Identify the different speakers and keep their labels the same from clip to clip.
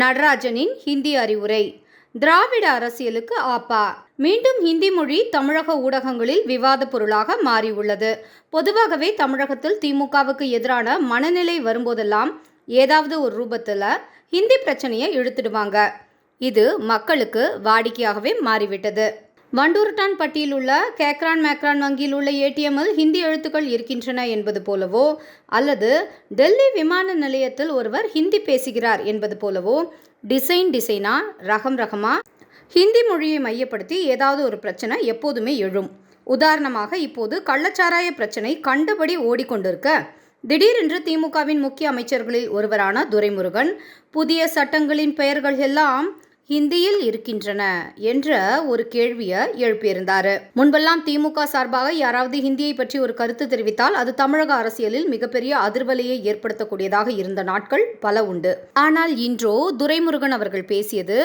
Speaker 1: நடராஜனின் ஹிந்தி அறிவுரை. திராவிட அரசியலுக்கு ஆப்பா. மீண்டும் ஹிந்தி மொழி தமிழக ஊடகங்களில் விவாத பொருளாக மாறியுள்ளது. பொதுவாகவே தமிழகத்தில் திமுகவுக்கு எதிரான மனநிலை வரும்போதெல்லாம் ஏதாவது ஒரு ரூபத்தில் ஹிந்தி பிரச்சனையை இழுத்துடுவாங்க. இது மக்களுக்கு வாடிக்கையாகவே மாறிவிட்டது. வண்டூர்டான் பட்டியில் உள்ள கேக்ரான் மேக்ரான் வங்கியில் உள்ள ஏடிஎம்மில் ஹிந்தி எழுத்துக்கள் இருக்கின்றன என்பது போலவோ அல்லது டெல்லி விமான நிலையத்தில் ஒருவர் ஹிந்தி பேசுகிறார் என்பது போலவோ டிசைன் டிசைனா ரகம் ரகமா? ஹிந்தி மொழியை மையப்படுத்தி ஏதாவது ஒரு பிரச்சனை எப்போதுமே எழும். உதாரணமாக இப்போது கள்ளச்சாராய பிரச்சனை கண்டபடி ஓடிக்கொண்டிருக்க திடீரென்று திமுகவின் முக்கிய அமைச்சர்களில் ஒருவரான துரைமுருகன் புதிய சட்டங்களின் பெயர்கள் எல்லாம் ஹிந்தியில் இருக்கின்றன என்ற ஒரு கேள்வியை எழுப்பியிருந்தார். முன்பெல்லாம் திமுக சார்பாக யாராவது ஹிந்தியை பற்றி ஒரு கருத்து தெரிவித்தால் அது தமிழக அரசியலில் மிகப்பெரிய அதிர்வலையை ஏற்படுத்தக்கூடியதாக இருந்த நாட்கள் பல உண்டு. ஆனால் இன்றோ துரைமுருகன் அவர்கள் பேசியது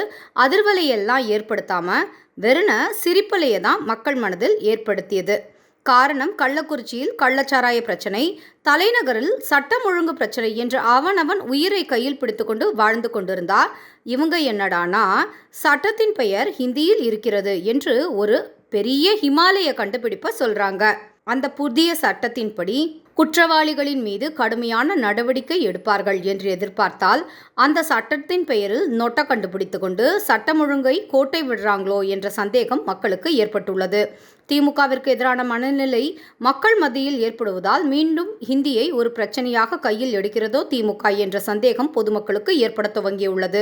Speaker 1: அதிர்வலையெல்லாம் ஏற்படுத்தாம வெறுன சிரிப்பலையை தான் மக்கள் மனதில் ஏற்படுத்தியது. காரணம் கள்ளக்குறிச்சியில் கள்ளச்சாராய பிரச்சனை தலைநகரில் சட்டம் ஒழுங்கு பிரச்சனை என்று அவனவன் உயிரை கையில் பிடித்துக்கொண்டு வாழ்ந்து கொண்டிருந்தார். இவங்க என்னடானா சட்டத்தின் பெயர் ஹிந்தியில் இருக்கிறது என்று ஒரு பெரிய ஹிமாலய கண்டுபிடிப்பை சொல்கிறாங்க அந்த புதிய சட்டத்தின்படி குற்றவாளிகளின் மீது கடுமையான நடவடிக்கை எடுப்பார்கள் என்று எதிர்பார்த்தால் அந்த சட்டத்தின் பெயரில் நொட்ட கண்டுபிடித்து கொண்டு சட்டம் ஒழுங்கை கோட்டை விடுறாங்களோ என்ற சந்தேகம் மக்களுக்கு ஏற்பட்டுள்ளது. திமுகவிற்கு எதிரான மனநிலை மக்கள் மத்தியில் ஏற்படுவதால் மீண்டும் ஹிந்தியை ஒரு பிரச்சனையாக கையில் எடுக்கிறதோ திமுக என்ற சந்தேகம் பொதுமக்களுக்கு ஏற்பட துவங்கியுள்ளது.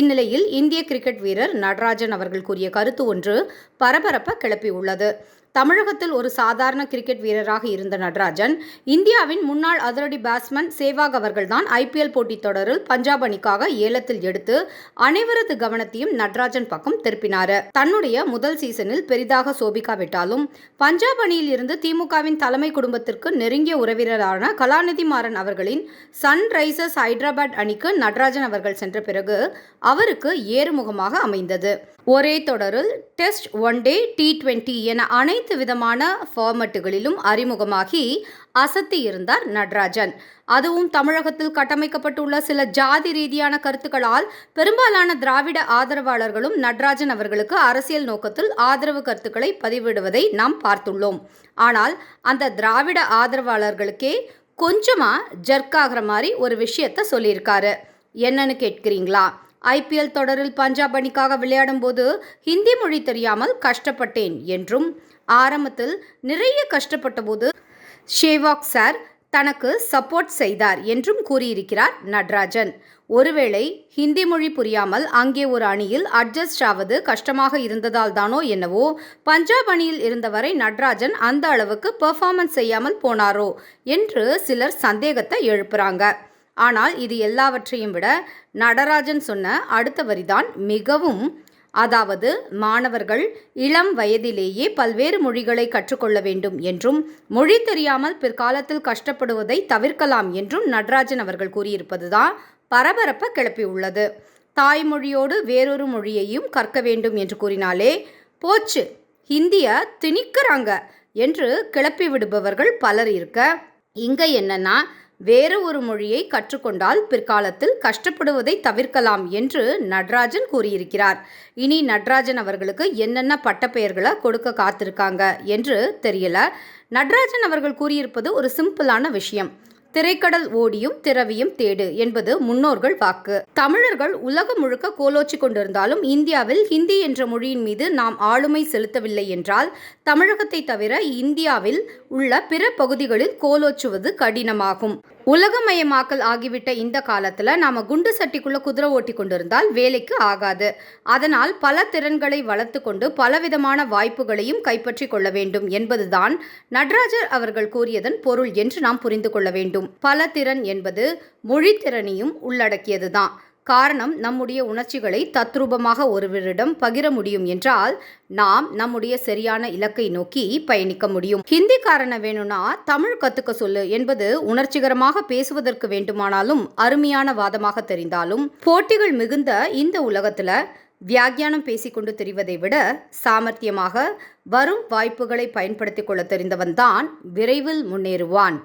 Speaker 1: இந்நிலையில் இந்திய கிரிக்கெட் வீரர் நடராஜன் அவர்கள் கூறிய கருத்து ஒன்று பரபரப்ப கிளப்பியுள்ளது. தமிழகத்தில் ஒரு சாதாரண கிரிக்கெட் வீரராக இருந்த நடராஜன் இந்தியாவின் முன்னாள் அதிரடி பேட்ஸ்மேன் சேவாக் அவர்கள்தான் ஐபிஎல் போட்டித் தொடரில் பஞ்சாப் அணிக்காக ஏலத்தில் எடுத்து அனைவரது கவனத்தையும் நடராஜன் பக்கம் திருப்பினார். தன்னுடைய முதல் சீசனில் பெரிதாக சோபிக்காவிட்டாலும் பஞ்சாப் அணியில் இருந்து திமுகவின் தலைமை குடும்பத்திற்கு நெருங்கிய உறவினரான கலாநிதி மாறன் அவர்களின் சன்ரைசர்ஸ் ஹைதராபாத் அணிக்கு நடராஜன் அவர்கள் சென்ற பிறகு அவருக்கு ஏறுமுகமாக அமைந்தது. ஒரே தொடரில் test one day T twenty என அனைத்து விதமான ஃபார்மட்டுகளிலும் அறிமுகமாகி அசத்தி இருந்தார் நடராஜன். அதுவும் தமிழகத்தில் கட்டமைக்கப்பட்டுள்ள சில ஜாதி ரீதியான கருத்துக்களால் பெரும்பாலான திராவிட ஆதரவாளர்களும் நடராஜன் அவர்களுக்கு அரசியல் நோக்கத்தில் ஆதரவு கருத்துக்களை பதிவிடுவதை நாம் பார்த்துள்ளோம். ஆனால் அந்த திராவிட ஆதரவாளர்களுக்கே கொஞ்சமாக ஜர்க் ஆகிற மாதிரி ஒரு விஷயத்த சொல்லியிருக்காரு. என்னன்னு கேட்கிறீங்களா? ஐபிஎல் தொடரில் பஞ்சாப் அணிக்காக விளையாடும் போது ஹிந்தி மொழி தெரியாமல் கஷ்டப்பட்டேன் என்றும் ஆரம்பத்தில் நிறைய கஷ்டப்பட்ட போது ஷேவாக் சார் தனக்கு சப்போர்ட் செய்தார் என்றும் கூறியிருக்கிறார் நட்ராஜன். ஒருவேளை ஹிந்தி மொழி புரியாமல் அங்கே ஒரு அணியில் அட்ஜஸ்ட் ஆவது கஷ்டமாக இருந்ததால் தானோ என்னவோ பஞ்சாப் அணியில் இருந்தவரை நட்ராஜன் அந்த அளவுக்கு பெர்ஃபார்மன்ஸ் செய்யாமல் போனாரோ என்று சிலர் சந்தேகத்தை எழுப்புறாங்க. ஆனால் இது எல்லாவற்றையும் விட நடராஜன் சொன்ன அடுத்த வரிதான் மிகவும் அதாவது மாணவர்கள் இளம் வயதிலேயே பல்வேறு மொழிகளை கற்றுக்கொள்ள வேண்டும் என்றும் மொழி தெரியாமல் பிற்காலத்தில் கஷ்டப்படுவதை தவிர்க்கலாம் என்றும் நடராஜன் அவர்கள் கூறியிருப்பதுதான் பரபரப்பை கிளப்பியுள்ளது தாய்மொழியோடு வேறொரு மொழியையும் கற்க வேண்டும் என்று கூறினாலே போச்சு ஹிந்தியை திணிக்கிறாங்க என்று கிளப்பி விடுபவர்கள் பலர் இருக்க இங்கே என்னன்னா வேறு ஒரு மொழியை கற்றுக்கொண்டால் பிற்காலத்தில் கஷ்டப்படுவதை தவிர்க்கலாம் என்று நடராஜன் கூறியிருக்கிறார். இனி நடராஜன் அவர்களுக்கு என்னென்ன பட்டப்பெயர்களை கொடுக்க காத்திருக்காங்க என்று தெரியல. நடராஜன் அவர்கள் கூறியிருப்பது ஒரு சிம்பிளான விஷயம். திரைக்கடல் ஓடியும் திரவியும் தேடு என்பது முன்னோர்கள் வாக்கு. தமிழர்கள் உலகம் முழுக்க கோலோச்சி கொண்டிருந்தாலும் இந்தியாவில் ஹிந்தி என்ற மொழியின் மீது நாம் ஆளுமை செலுத்தவில்லை என்றால் தமிழகத்தை தவிர இந்தியாவில் உள்ள பிற பகுதிகளில் கோலோச்சுவது கடினமாகும். உலகமயமாக்கல் ஆகிவிட்ட இந்த காலத்தில் நாம் குண்டு சட்டிக்குள்ளே குதிரை ஓட்டி கொண்டிருந்தால் வேலைக்கு ஆகாது. அதனால் பல திறன்களை வளர்த்து கொண்டு பலவிதமான வாய்ப்புகளையும் கைப்பற்றி கொள்ள வேண்டும் என்பதுதான் நடராஜர் அவர்கள் கூறியதன் பொருள் என்று நாம் புரிந்து கொள்ள வேண்டும். பல திறன் என்பது மொழித்திறனையும் உள்ளடக்கியதுதான். காரணம் நம்முடைய உணர்ச்சிகளை தத்ரூபமாக ஒருவரிடம் பகிர முடியும் என்றால் நாம் நம்முடைய சரியான இலக்கை நோக்கி பயணிக்க முடியும். ஹிந்திக்காரனை வேணும்னா தமிழ் கத்துக்க சொல்லு என்பது உணர்ச்சிகரமாக பேசுவதற்கு வேண்டுமானாலும் அருமையான வாதமாக தெரிந்தாலும் போட்டிகள் மிகுந்த இந்த உலகத்துல வியாக்கியானம் பேசிக்கொண்டு தெரிவதை விட சாமர்த்தியமாக வரும் வாய்ப்புகளை பயன்படுத்திக் கொள்ள தெரிந்தவன்தான் விரைவில் முன்னேறுவான்.